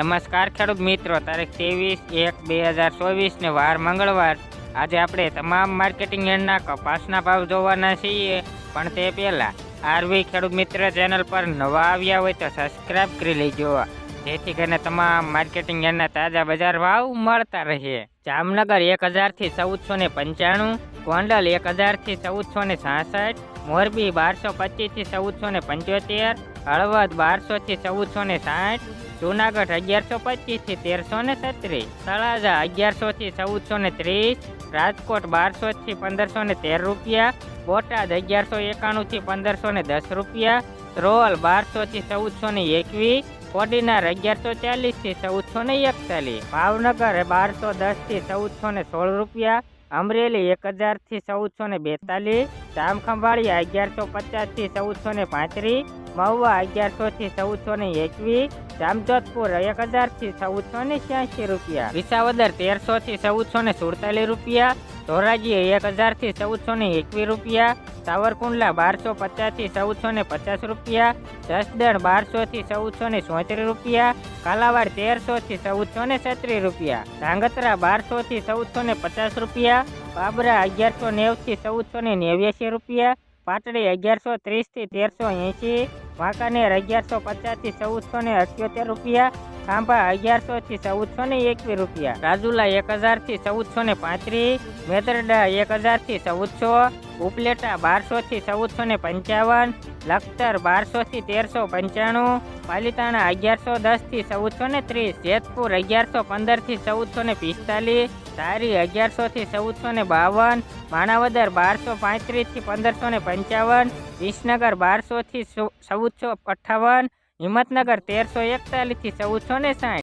નમસ્કાર ખેડૂત મિત્રો, તારીખ ત્રેવીસ એક બે હજાર ચોવીસને વાર મંગળવાર. આજે આપણે તમામ માર્કેટિંગ યાર્ડના કપાસના ભાવ જોવાના છીએ. પણ તે પહેલાં, આરવી ખેડૂત મિત્ર ચેનલ પર નવા આવ્યા હોય તો સબસ્ક્રાઇબ કરી લેજો. જેથી કરીને તમામ માર્કેટિંગ યાર્ડના તાજા બજાર ભાવ મળતા રહે. જામનગર એક હજારથી ચૌદસો ને પંચાણું, ગોંડલ એક હજારથી ચૌદસો ને છાસઠ મોરબી બારસો પચીસથી ચૌદસો ને પંચોતેર, હળવદ બારસોથી ચૌદસો ને સાઠ જુનાગઢ અગિયારસો પચીસથી તેરસો ને છત્રીસ તળાજા અગિયારસોથી ચૌદસો ને ત્રીસ, રાજકોટ બારસોથી પંદરસો ને તેર રૂપિયા, બોટાદ અગિયારસો એકાણુંથી પંદરસો ને દસ રૂપિયા ધ્રોલ બારસોથી ચૌદસો ને એકવીસ, કોડીનાર અગિયારસો ચાલીસથી ચૌદસો ને એકતાલીસ, ભાવનગર બારસો દસથી ચૌદસો ને સોળ રૂપિયા, અમરેલી એક હજારથી ચૌદસો ને બેતાલીસ, જામખંભાળિયા અગિયારસો પચાસથી ચૌદસો ને પાંત્રીસ, મહુવા અગિયારસોથી ચૌદસો ને એકવીસ જામજોધપુર એક હજારથી ચૌદસો ને છ્યાસી રૂપિયા. વિસાવદર તેરસોથી ચૌદસો ને સુડતાલીસ રૂપિયા. ધોરાજી એક હજારથી ચૌદસો ને એકવીસ રૂપિયા. સાવરકુંડલા બારસો પચાસથી ચૌદસો ને પચાસ રૂપિયા. જસદણ બારસોથી ચૌદસો ને ચોત્રીસ રૂપિયા. કાલાવાડ તેરસોથી ચૌદસો ને છત્રીસ રૂપિયા. ધાંગધ્રા બારસોથી ચૌદસો ને પચાસ રૂપિયા. બાબરા અગિયારસો નેવથી ચૌદસો ને નેવ્યાસી રૂપિયા. પાટડી અગિયારસો ત્રીસથી તેરસો એંશી. વાંકાનેર અગિયારસો પચાસથી ચૌદસો ને અઠ્યોતેર રૂપિયા, ખાંભા અગિયારસોથી ચૌદસો ને એકવીસ રૂપિયા, રાજુલા એક હજારથી ચૌદસો ને પાંત્રીસ, મેદરડા એક હજારથી ચૌદસો ઉપલેટા બારસોથી ચૌદસો ને પંચાવન, લખતર બારસોથી તેરસો પંચાણું, પાલિતાણા અગિયારસો દસથી ચૌદસો ને ત્રીસ, જેતપુર અગિયારસો પંદરથી ચૌદસો ને પિસ્તાલીસ, ધારી અગિયારસોથી ચૌદસો ને બાવન, માણાવદર બારસો પાંત્રીસથી પંદરસો ને પંચાવન, વિસનગર બારસોથી ચૌદસો અઠ્ઠાવન, હિંમતનગર તેરસો એકતાલીસથી ચૌદસો ને સાઠ.